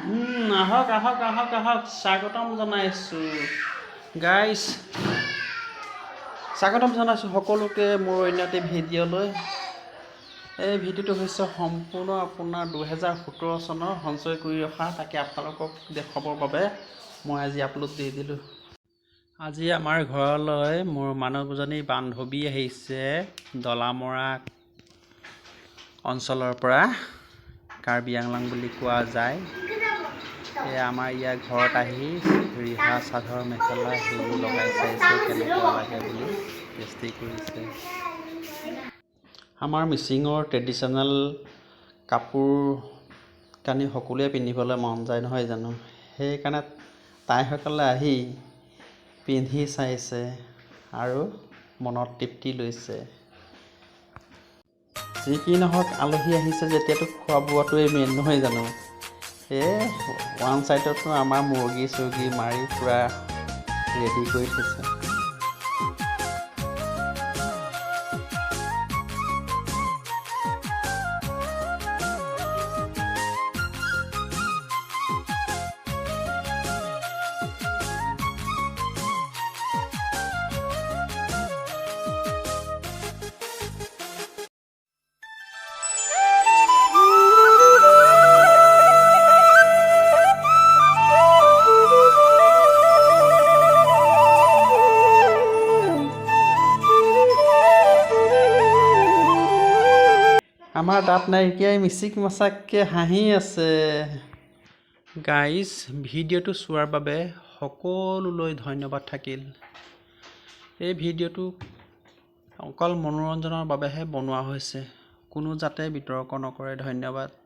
আহক আহক আহক আহক স্বাগতম জনাইছোঁ গাইজ স্বাগতম জনাইছোঁ সকলোকে মোৰ অন্য এটি ভিডিঅ'লৈ। এই ভিডিঅ'টো হৈছে সম্পূৰ্ণ আপোনাৰ দুহেজাৰ সোতৰ চনৰ সঞ্চয় কৰি ৰখা তাকে আপোনালোকক দেখুৱাবৰ বাবে মই আজি আপলোড দি দিলোঁ। আজি আমাৰ ঘৰলৈ মোৰ মানুহজনী বান্ধৱী আহিছে ডলামৰা অঞ্চলৰ পৰা। কাৰ্বি আংলং বুলি কোৱা যায়। এই আমাৰ ইয়াৰ ঘৰত আহি ৰিহা চাদৰ মেখেলা সেইবোৰ লগাই চাইছে কেনেকুৱা লাগে বুলি টেষ্টি কৰিছে। আমাৰ মিচিঙৰ ট্ৰেডিশ্যনেল কাপোৰ কানি সকলোৱে পিন্ধিবলৈ মন যায় নহয় জানো? সেইকাৰণে তাইসকলে আহি পিন্ধি চাইছে আৰু মনত তৃপ্তি লৈছে। যি কি নহওক আলহী আহিছে যেতিয়াতো খোৱা বোৱাটোৱে মেইন নহয় জানো? এই ওৱান ছাইডতো আমাৰ মুৰ্গী চুৰ্গী মাৰি পূৰা ৰেডি কৰি থৈছে। আমাৰ দাঁত নাইকিয়াই মিচিক মাচাককৈ হাঁহি আছে। গাইজ, ভিডিঅ'টো চোৱাৰ বাবে সকলোলৈ ধন্যবাদ থাকিল। এই ভিডিঅ'টো অকল মনোৰঞ্জনৰ বাবেহে বনোৱা হৈছে। কোনো যাতে বিতৰ্ক নকৰে, ধন্যবাদ।